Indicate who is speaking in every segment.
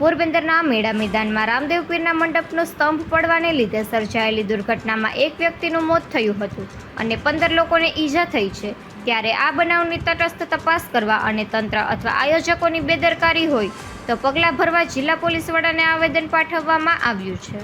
Speaker 1: પોરબંદરના મેળા મેદાનમાં રામદેવ પીરના મંડપનો સ્તંભ પડવાને લીધે સર્જાયેલી દુર્ઘટનામાં એક વ્યક્તિનું મોત થયું હતું અને પંદર લોકોને ઈજા થઈ છે. ત્યારે આ બનાવની તટસ્થ તપાસ કરવા અને તંત્ર અથવા આયોજકોની બેદરકારી હોય તો પગલાં ભરવા જિલ્લા પોલીસ વડાને આવેદન પાઠવવામાં આવ્યું છે.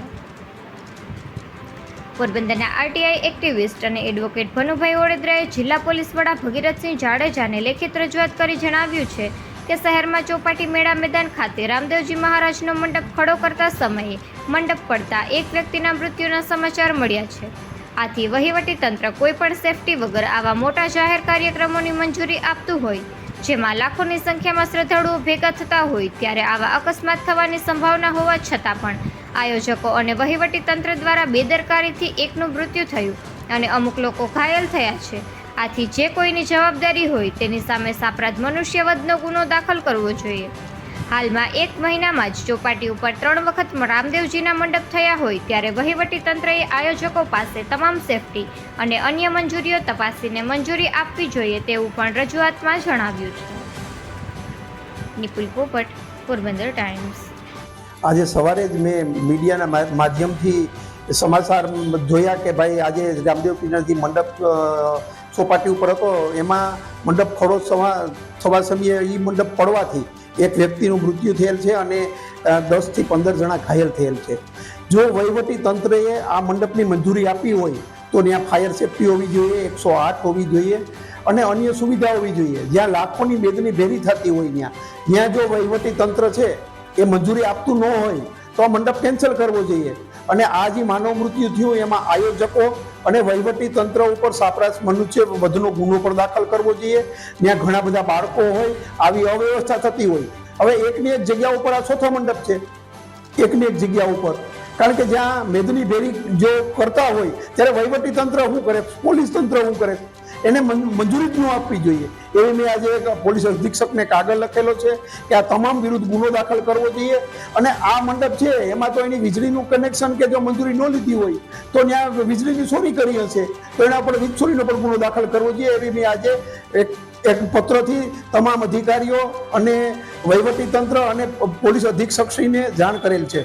Speaker 1: પોરબંદરના આરટીઆઈ એક્ટિવિસ્ટ અને એડવોકેટ ભનુભાઈ ઓડેદરાએ જિલ્લા પોલીસ વડા ભગીરથસિંહ જાડેજાને લેખિત રજૂઆત કરી જણાવ્યું છે કે શહેરમાં ચોપાટી મેળા મેદાન ખાતે રામદેવજી મહારાજનો મંડપ ખડો કરતા સમયે મંડપ પડતા એક વ્યક્તિના મૃત્યુના સમાચાર મળ્યા છે. આથી વહીવટી તંત્ર કોઈપણ સેફટી વગર આવા મોટા જાહેર કાર્યક્રમોની મંજૂરી આપતું હોય, જેમાં લાખોની સંખ્યામાં શ્રદ્ધાળુઓ ભેગા થતા હોય ત્યારે આવા અકસ્માત થવાની સંભાવના હોવા છતાં પણ આયોજકો અને વહીવટી તંત્ર દ્વારા બેદરકારીથી એકનું મૃત્યુ થયું અને અમુક લોકો ઘાયલ થયા છે. આથી જે કોઈની જવાબદારી હોય તેની સામે સાપરાધ મનુષ્યવધનો ગુનો દાખલ કરવો જોઈએ. હાલમાં એક મહિનામાં જ ચોપાટી ઉપર ત્રણ વખત રામદેવજીના મંડપ થયા હોય ત્યારે વહીવટી તંત્રએ આયોજકો પાસે તમામ સેફટી અને અન્ય મંજૂરીઓ તપાસીને મંજૂરી આપવી જોઈએ તેવું પણ રજૂઆતમાં જણાવ્યું છે. નિપુલ પોપટ, પોરબંદર ટાઈમ્સ.
Speaker 2: આજે સવારે જ મેં મીડિયાના માધ્યમથી સમાચાર જોયા કે ભાઈ આજે રામદેવ મંડપ ચોપાટી ઉપર હતો, એમાં મંડપ ખડો થવા સમયે એ મંડપ પડવાથી એક વ્યક્તિનું મૃત્યુ થયેલ છે અને દસથી પંદર જણા ઘાયલ થયેલ છે. જો વહીવટી તંત્રએ આ મંડપની મંજૂરી આપી હોય, તો ત્યાં ફાયર સેફટી હોવી જોઈએ, એકસો આઠ હોવી જોઈએ અને અન્ય સુવિધા હોવી જોઈએ. જ્યાં લાખોની બેદની ભેરી થતી હોય ત્યાં. ત્યાં જો વહીવટી તંત્ર છે, એ મંજૂરી આપતું ન હોય, તો આ મંડપ કેન્સલ કરવો જોઈએ. અને આ જે માનવ મૃત્યુ થયું, એમાં આયોજકો અને વહીવટી તંત્ર ઉપર સાપરાશ મનુષ્ય વધુનો ગુનો પણ દાખલ કરવો જોઈએ. ત્યાં ઘણા બધા બાળકો હોય, આવી અવ્યવસ્થા થતી હોય. હવે એકની એક જગ્યા ઉપર આ ચોથો મંડપ છે. એકની એક જગ્યા ઉપર. કારણ કે જ્યાં મેદની ભેરી જો કરતા હોય, ત્યારે વહીવટી તંત્ર શું કરે? પોલીસ તંત્ર શું કરે? એને મંજૂરી જ ન આપવી જોઈએ. એવી મેં આજે એક પોલીસ અધિક્ષકને કાગળ લખેલો છે કે આ તમામ વિરુદ્ધ ગુનો દાખલ કરવો જોઈએ અને આ મંડપ છે, એમાં તો એની વીજળીનું કનેક્શન કે જો મંજૂરી ન લીધી હોય, તો ત્યાં વીજળીની ચોરી કરી હશે. તો એના પર વીજ ચોરીનો પણ ગુનો દાખલ કરવો જોઈએ એવી મેં આજે એક એક પત્રથી તમામ અધિકારીઓ અને વહીવટી તંત્ર અને પોલીસ અધિક્ષકશ્રીને જાણ કરેલ છે.